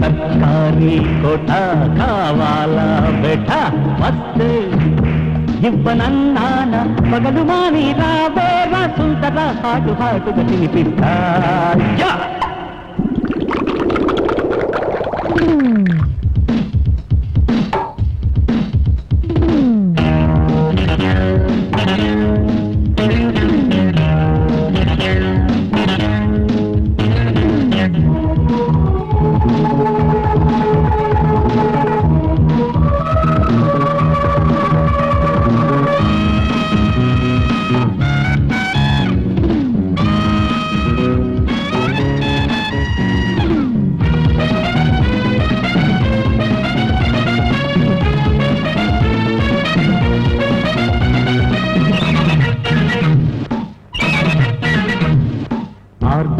సర్కారీ కోట కావాలా బెట వస్తే ఇవ్వనన్నాన పగలు మాని రావేరా సుందర హాటు హాటుగా తినిపిస్తా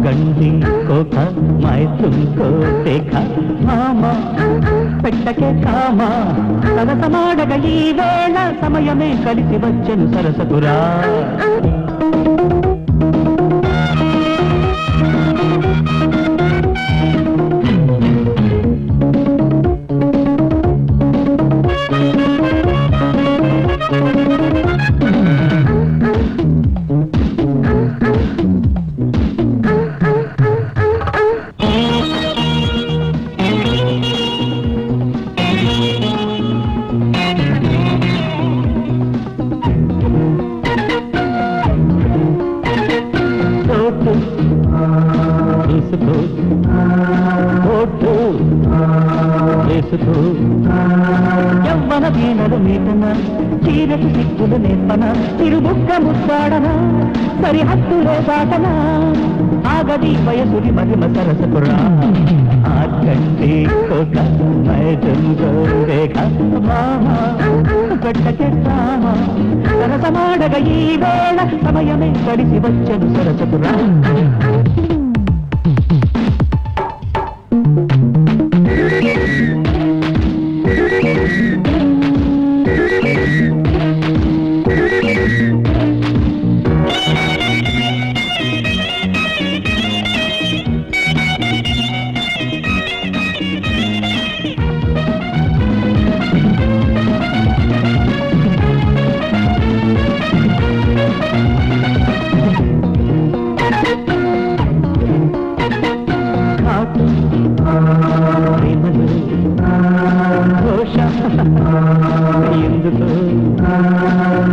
గండి కోక మైతుంకో దేఖ మామ పెట్టకే కామ. సరసమాడగ ఈ వేళ సమయమే కలిసి వచ్చను సరసకురా తీసుకో తోటు వేసుకో యవ్వన వీణలు మీటన చీరకు సిక్కులు నేర్పన తిరుబుక్క ముద్దాడన సరిహద్దులే దాటన. ఆగది వయసుడి మహిమ సరసపురా. సరసమాడగ ఈ వేళ సమయమే గడిసి వచ్చను సరసపురా.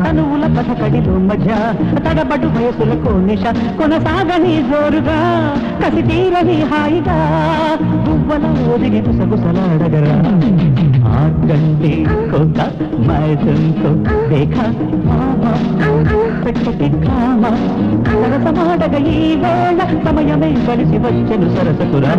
తనువుల కథకడిలో మధ్య తడబడు వయసులకు నిష కొనసాగని జోరుగా కసి తీరని హాయిగా గువ్వల ఒదిగి గుసగుసలాడగరా. ఆకండి కొక మైదంతో దేఖ మామ పెట్టటి కామ సరసమాడగ ఈ వేళ సమయమే కలిసి వచ్చను సరసతురా